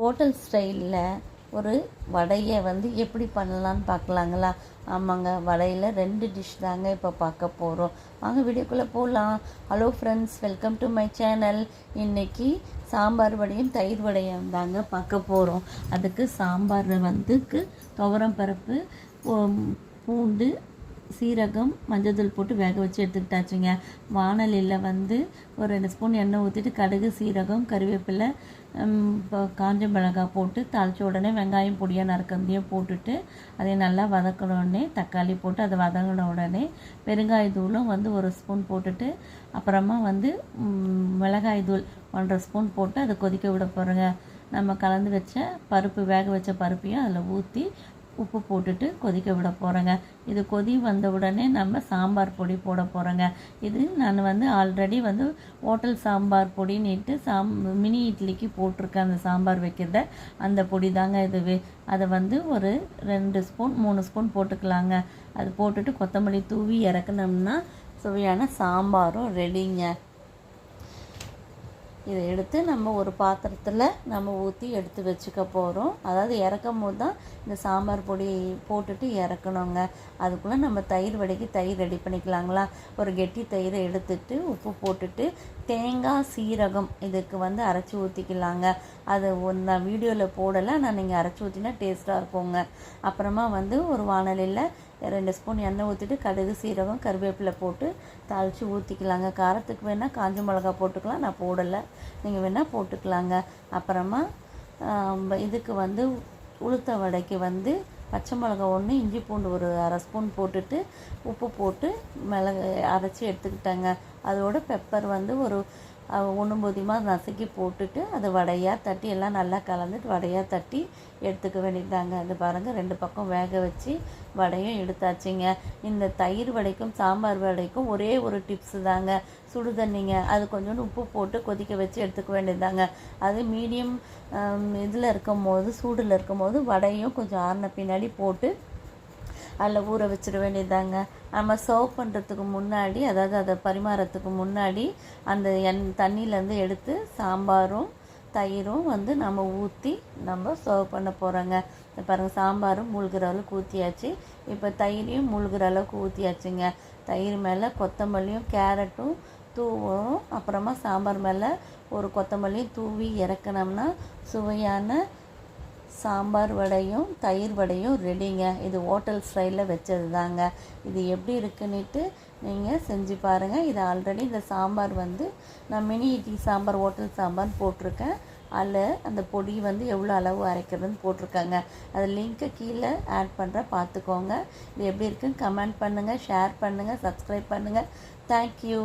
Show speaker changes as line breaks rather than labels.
Hotel ஸ்டைலில் ஒரு வடையை வந்து எப்படி பண்ணலான்னு பார்க்கலாங்களா ஆமாங்க வடையில் ரெண்டு டிஷ் தாங்க இப்போ பார்க்க போகிறோம் வாங்க வீடியோக்குள்ளே போகலாம் hello friends welcome to my channel இன்னைக்கு சாம்பார் வடையும் தயிர் வடையும் தாங்க பார்க்க போகிறோம் அதுக்கு சாம்பார் வந்துக்கு துவரம் பருப்பு பூண்டு சீரகம் மஞ்சள்தூள் போட்டு வேக வச்சு எடுத்துக்கிட்டாச்சுங்க. வானலியில் வந்து ஒரு ரெண்டு ஸ்பூன் எண்ணெய் ஊற்றிட்டு கடுகு சீரகம் கருவேப்பிலை இப்போ காஞ்ச மிளகாய் போட்டு தாளித்த உடனே வெங்காயம் பொடியாக நறுக்கந்தையும் போட்டுட்டு அதை நல்லா வதக்கினோடனே தக்காளி போட்டு அதை வதங்கின உடனே பெருங்காய தூளும் வந்து ஒரு ஸ்பூன் போட்டுட்டு அப்புறமா வந்து மிளகாய் தூள் ஒன்றரை ஸ்பூன் போட்டு அதை கொதிக்க விட போகிறேங்க நம்ம கலந்து வச்ச பருப்பு வேக வச்ச பருப்பையும் அதில் ஊற்றி உப்பு போட்டுட்டு கொதிக்க விட போகிறேங்க இது கொதி வந்த உடனே நம்ம சாம்பார் பொடி போட போகிறோங்க இது நான் வந்து ஆல்ரெடி வந்து ஹோட்டல் சாம்பார் பொடின்னுட்டு சாம் மினி இட்லிக்கு போட்டிருக்கேன் அந்த சாம்பார் வைக்கிறத. அந்த பொடி தாங்க இதுவே அதை வந்து ஒரு ரெண்டு ஸ்பூன் மூணு ஸ்பூன் போட்டுக்கலாங்க. அது போட்டுட்டு கொத்தமல்லி தூவி இறக்குனோம்னா சுவையான சாம்பாரும் ரெடிங்க இதை எடுத்து நம்ம ஒரு பாத்திரத்தில் நம்ம ஊற்றி எடுத்து வச்சுக்க போகிறோம் அதாவது இறக்கும் போது தான் இந்த சாம்பார் பொடி போட்டுட்டு இறக்கணுங்க. அதுக்குள்ளே நம்ம தயிர் வடைக்கு தயிர் ரெடி பண்ணிக்கலாங்களா? ஒரு கெட்டி தயிரை எடுத்துட்டு உப்பு போட்டுட்டு தேங்காய் சீரகம் இதுக்கு வந்து அரைச்சி ஊற்றிக்கலாங்க அது நான் வீடியோவில் போடலை நான் நீங்கள் அரைச்சி ஊற்றினா டேஸ்ட்டாக இருக்குங்க. அப்புறமா வந்து ஒரு வானலியில் ரெண்டு ஸ்பூன் எண்ணெய் ஊற்றிட்டு கடுகு சீரகம் கருவேப்பிலை போட்டு தாளித்து ஊற்றிக்கலாங்க காரத்துக்கு வேணால் காஞ்ச மிளகா போட்டுக்கலாம் நான் போடலை. நீங்கள் வேணால் போட்டுக்கலாங்க. அப்புறமா இதுக்கு வந்து உளுத்த வடைக்கு வந்து பச்சை மிளகா ஒன்று இஞ்சி பூண்டு ஒரு அரை ஸ்பூன் போட்டுட்டு உப்பு போட்டு மிளகு அரைச்சி எடுத்துக்கிட்டேங்க. அதோட பெப்பர் வந்து ஒரு ஒன்று பொதியமாக நசுக்கி போட்டுட்டு அதை வடையாக தட்டி எல்லாம் நல்லா கலந்துட்டு வடையாக தட்டி எடுத்துக்க வேண்டியதாங்க அது பாருங்கள் ரெண்டு பக்கம் வேக வச்சு வடையும் எடுத்தாச்சுங்க. இந்த தயிர் வடைக்கும் சாம்பார் வடைக்கும் ஒரே ஒரு டிப்ஸு தாங்க. சுடு தண்ணிங்க அது கொஞ்சோண்டு உப்பு போட்டு கொதிக்க வச்சு எடுத்துக்க வேண்டியதாங்க அது மீடியம் இதில் இருக்கும் போது சூடில் இருக்கும் போது வடையும் கொஞ்சம் ஆறின பின்னாடி போட்டு அதில் ஊற வச்சிட வேண்டியதாங்க நம்ம சர்வ் பண்ணுறதுக்கு முன்னாடி அதாவது அதை பரிமாறத்துக்கு முன்னாடி அந்த எண் தண்ணியிலேருந்து எடுத்து சாம்பாரும் தயிரும் வந்து நம்ம ஊற்றி நம்ம சர்வ் பண்ண போகிறோங்க பாருங்கள் சாம்பாரும் மூழ்கிற அளவுக்கு ஊற்றியாச்சு இப்போ தயிரையும் மூழ்கிற அளவுக்கு ஊற்றியாச்சுங்க தயிர் மேலே கொத்தமல்லியும் கேரட்டும் தூவும் அப்புறமா சாம்பார் மேலே ஒரு கொத்தமல்லியும் தூவி இறக்குனோம்னா சுவையான சாம்பார் வடையும் தயிர் வடையும் ரெடிங்க இது ஹோட்டல் ஸ்டைலில் வச்சது தாங்க இது எப்படி இருக்குன்னுட்டு நீங்கள் செஞ்சு பாருங்கள் இது ஆல்ரெடி இந்த சாம்பார் வந்து நான் மினி இட்லி சாம்பார் ஹோட்டல் சாம்பார் போட்டிருக்கேன். அதில் அந்த பொடி வந்து எவ்வளோ அளவு அரைக்கிறதுன்னு போட்டிருக்காங்க. அது லிங்க்கை கீழே ஆட் பண்ணுற பார்த்துக்கோங்க. இது எப்படி இருக்குன்னு கமெண்ட் பண்ணுங்கள் ஷேர் பண்ணுங்கள் சப்ஸ்கிரைப் பண்ணுங்கள் தேங்க்யூ